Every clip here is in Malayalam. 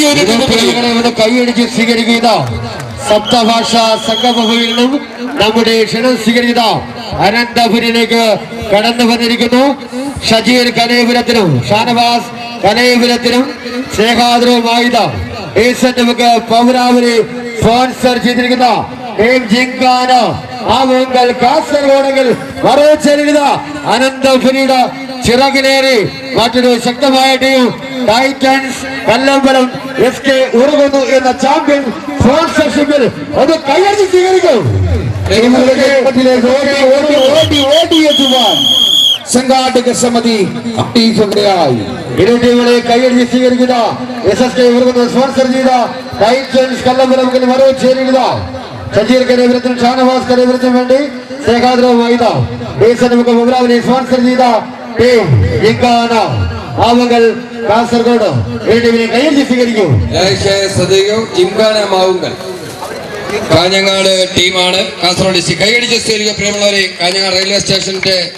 ഇവിടെ കൈയടിച്ച് സ്വീകരിക്കുക സപ്തഭാഷ സംഗമഭൂമിയിൽ നിന്നും നമ്മുടെ ക്ഷണം സ്വീകരിക്കുക. അനന്തപുരിലേക്ക് കടന്നു വന്നിരിക്കുന്നു. ഷജീർ കനേപുരത്തിനും ഷാനവാസ് കനേപുരത്തിനും സ്നേഹാദരവുമായുധ ഏസൻ നമുക്ക് പൗരാവലി സ്പോൺസർ ചെയ്തിരിക്കുന്ന ജിങ്കാന ആവുങ്കൽ കാസർഗോഡെങ്കിൽ മറുചെരുത അനന്തപുരിയുടെ ചിറകിലേറി. മറ്റൊരു ശക്തമായ team titans Kallambalam S K ഉറങ്ങുന്നു എന്ന ചാമ്പ്യൻ സ്പോൺസർഷിപ്പിൽ അത് കൈയടിച്ച് സ്വീകരിക്കും. സംഘാടക സമിതി അറിയിക്കുകയായി ഇരു ടീമുകളെ കൈയടിച്ച് സ്വീകരിക്കുന്ന എസ് എസ് കെ ഉറങ്ങുന്നു സ്പോൺസർ ചെയ്ത ടൈറ്റൻസ് കല്ലമ്പലം മറവ് ചേരുക സജീർ കരേപുരത്തിനും ഷാനവാസ് കരേപുരത്തിനും വേണ്ടി സ്നേഹാദരവുമായി നമുക്ക് മുഗ്രാവിനെ സ്പോൺസർ ചെയ്ത ടീം ജിങ്കാന ആവങ്കൽ കാസർഗോഡ് ഇരു കയ്യിൽ സ്വീകരിക്കൂ. മാവുങ്കൽ. കാഞ്ഞങ്ങാട് ടീമാണ്. കാസർഗോഡ് ഡിസ്ട്രിക്ട്. കൈയടിച്ച് സ്വീകരിക്കുക പ്രിയമുള്ളവരെ. കാഞ്ഞങ്ങാട് റെയിൽവേ സ്റ്റേഷന്റെ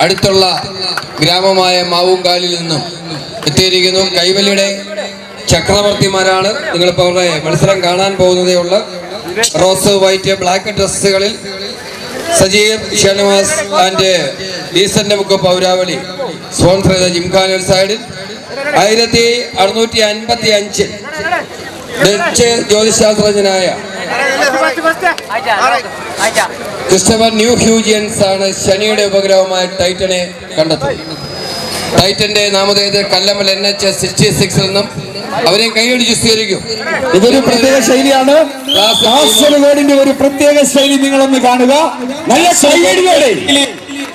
അടുത്തുള്ള ഗ്രാമമായ മാവുങ്കാലിൽ നിന്നും എത്തിയിരിക്കുന്നു. കൈവല്ലിയുടെ ചക്രവർത്തിമാരാണ്. നിങ്ങളിപ്പോൾ അവരുടെ മത്സരം കാണാൻ പോകുന്നതേ ഉള്ളു. Rose white black ഡ്രസ്സുകളിൽ Sajeer Shanavas and decent book പൗരാവലി sponsor ചെയ്ത ജിംഖാന സൈഡിൽ ആയിരത്തി അറുന്നൂറ്റി അൻപത്തി അഞ്ചിൽ ഡച്ച് ജ്യോതിശാസ്ത്രജ്ഞനായ ക്രിസ്റ്റഫർ ന്യൂ ഹ്യൂജിയൻസ് ആണ് ശനിയുടെ ഉപഗ്രഹമായ ടൈറ്റനെ കണ്ടെത്തുന്നത്. ടൈറ്റന്റെ നാമധേയത്തിൽ കല്ലമ്മൽ എൻ എച്ച് സിക്സ്റ്റി സിക്സിൽ നിന്നും അവരെ കൈയടിച്ച് സ്വീകരിക്കും. ഇതൊരു പ്രത്യേക ശൈലിയാണ്. കാസർഗോഡിന്റെ ഒരു പ്രത്യേക ശൈലി നിങ്ങളൊന്ന് കാണുക. നല്ല കൈയടിയോടെ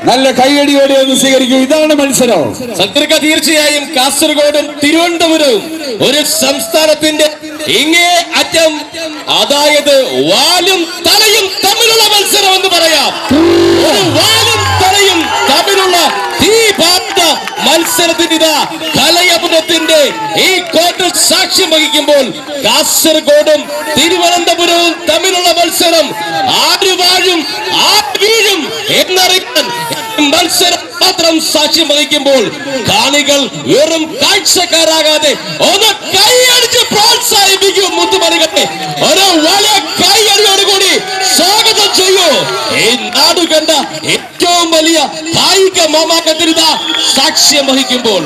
നല്ല കൈയടിയോടെ ഒന്ന് സ്വീകരിക്കും. ഇതാണ് മത്സരം. സത്യർക്ക തീർച്ചയായും കാസർഗോഡും തിരുവനന്തപുരവും ഒരു സംസ്ഥാനത്തിന്റെ ഇങ്ങേ അറ്റം അതായത് വാലും തലയും തമ്മിലുള്ള മത്സരം എന്ന് പറയാം. വാലും തലയും തമ്മിലുള്ള തീ പാർത്ത മത്സരത്തിന് ഇതാ കലയപുരത്തിന്റെ ഈ കോട്ട് സാക്ഷ്യം വഹിക്കുമ്പോൾ കാസർഗോഡും തിരുവനന്തപുരവും തമ്മിലുള്ള മത്സരം ആര് വാഴും വീഴും എന്നറിയാൻ മത്സരം മാത്രം സാക്ഷ്യം വഹിക്കുമ്പോൾ കാണികൾ വെറും കാഴ്ചക്കാരാകാതെ ഒന്ന് കൈയടിച്ച് പ്രോത്സാഹിപ്പിക്കും. മുത്തുമണികളെ ഒരു വലിയ കൈയടിയോടുകൂടി സ്വാഗതം ചെയ്യൂ. ഈ നാട് കണ്ട ഏറ്റവും വലിയ കായിക മാമാക്കത്തിന് ഇതാ സാക്ഷ്യം വഹിക്കുമ്പോൾ.